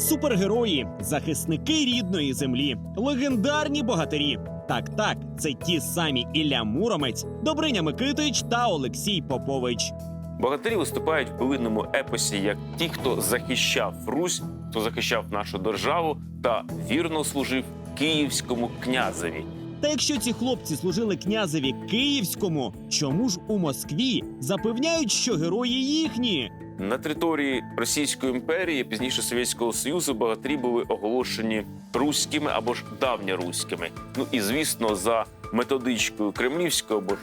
Супергерої, захисники рідної землі, легендарні богатирі. Так, так, це ті самі Ілля Муромець, Добриня Микитич та Олексій Попович. Богатирі виступають в повинному епосі як ті, хто захищав Русь, хто захищав нашу державу та вірно служив київському князеві. Та якщо ці хлопці служили князеві Київському, чому ж у Москві запевняють, що герої їхні? На території Російської імперії, пізніше Совєтського Союзу, богатирі були оголошені руськими або ж давньоруськими. Ну і звісно, за методичкою кремлівською або ж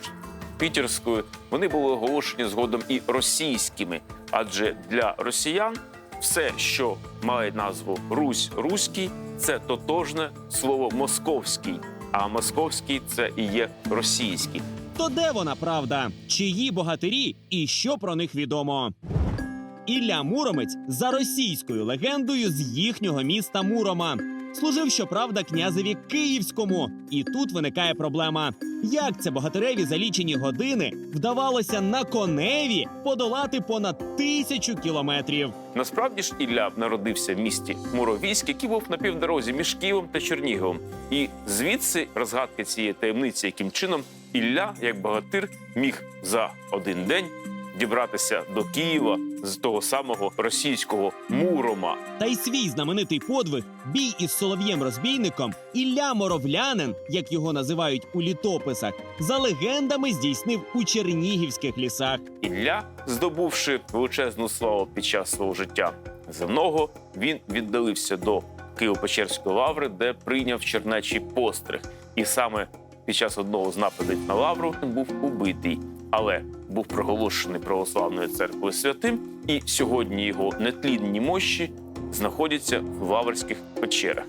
пітерською, вони були оголошені згодом і російськими, адже для росіян все, що має назву Русь Руський, це тотожне слово московський. А московський це і є російський. То де вона правда? Чиї богатирі і що про них відомо? Ілля Муромець за російською легендою з їхнього міста Мурома. Служив, щоправда, князеві Київському. І тут виникає проблема: як це богатиреві за лічені години вдавалося на коневі подолати понад тисячу кілометрів? Насправді ж Ілля народився в місті Муровійськ, який був на півдорозі між Києвом та Черніговом. І звідси розгадки цієї таємниці, яким чином Ілля, як богатир, міг за один день дібратися до Києва з того самого російського Мурома. Та й свій знаменитий подвиг бій із солов'єм-розбійником Ілля Моровлянин, як його називають у літописах, за легендами здійснив у чернігівських лісах. Ілля, здобувши величезну славу під час свого життя земного, він віддалився до Києво-Печерської лаври, де прийняв чернечий постриг. І саме під час одного з нападів на лавру він був убитий, але був проголошений православною церквою святим. І сьогодні його нетлінні мощі знаходяться в лаврських печерах.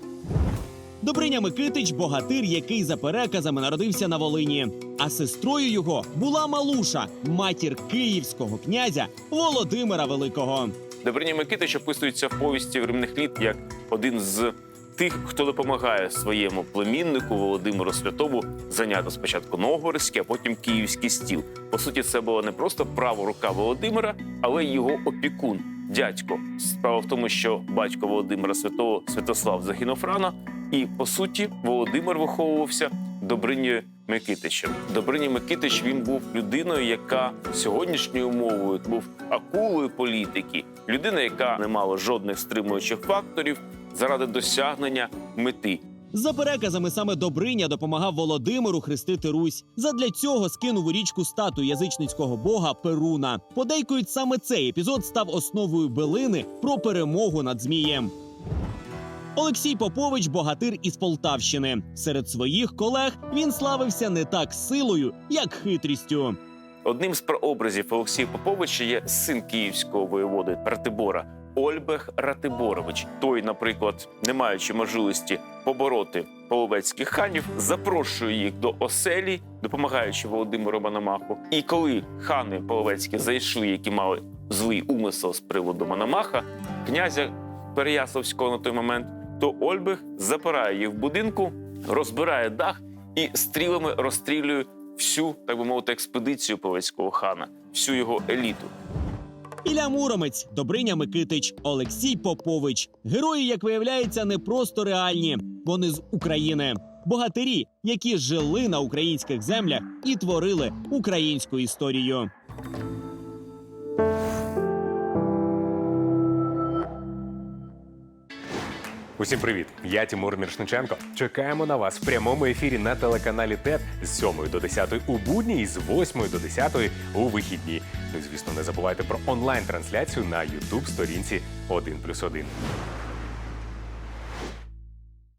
Добриня Микитич богатир, який за переказами народився на Волині. А сестрою його була Малуша, матір київського князя Володимира Великого. Добриня Микитич описується в повісті времних літ як один з тих, хто допомагає своєму племіннику Володимиру Святому зайняти спочатку Новгородський, а потім київський стіл. По суті, це була не просто права рука Володимира, але й його опікун, дядько. Справа в тому, що батько Володимира Святого Святослав загинув рано, і по суті Володимир виховувався Добринєю Микитичем. Добриня Микитич він був людиною, яка сьогоднішньою мовою був акулою політики, людина, яка не мала жодних стримуючих факторів заради досягнення мети. За переказами саме Добриня допомагав Володимиру хрестити Русь. Задля цього скинув у річку статую язичницького бога Перуна. Подейкують саме цей епізод став основою билини про перемогу над змієм. Олексій Попович богатир із Полтавщини. Серед своїх колег він славився не так силою, як хитрістю. Одним з прообразів Олексія Поповича є син київського воєводи Ратибора Ольбех Ратиборович. Той, наприклад, не маючи можливості побороти половецьких ханів, запрошує їх до оселі, допомагаючи Володимиру Мономаху. І коли хани половецькі зайшли, які мали злий умисел з приводу Мономаха, князя Переяславського на той момент, то Ольбех запирає їх в будинку, розбирає дах і стрілами розстрілює всю, так би мовити, експедицію половецького хана, всю його еліту. Ілля Муромець, Добриня Микитич, Олексій Попович. Герої, як виявляється, не просто реальні. Вони з України. Богатирі, які жили на українських землях і творили українську історію. Усім привіт! Я Тимур Міршниченко. Чекаємо на вас в прямому ефірі на телеканалі ТЕТ з 7 до 10 у будні і з 8 до 10 у вихідні. Ну і звісно, не забувайте про онлайн-трансляцію на youtube сторінці 1+,1.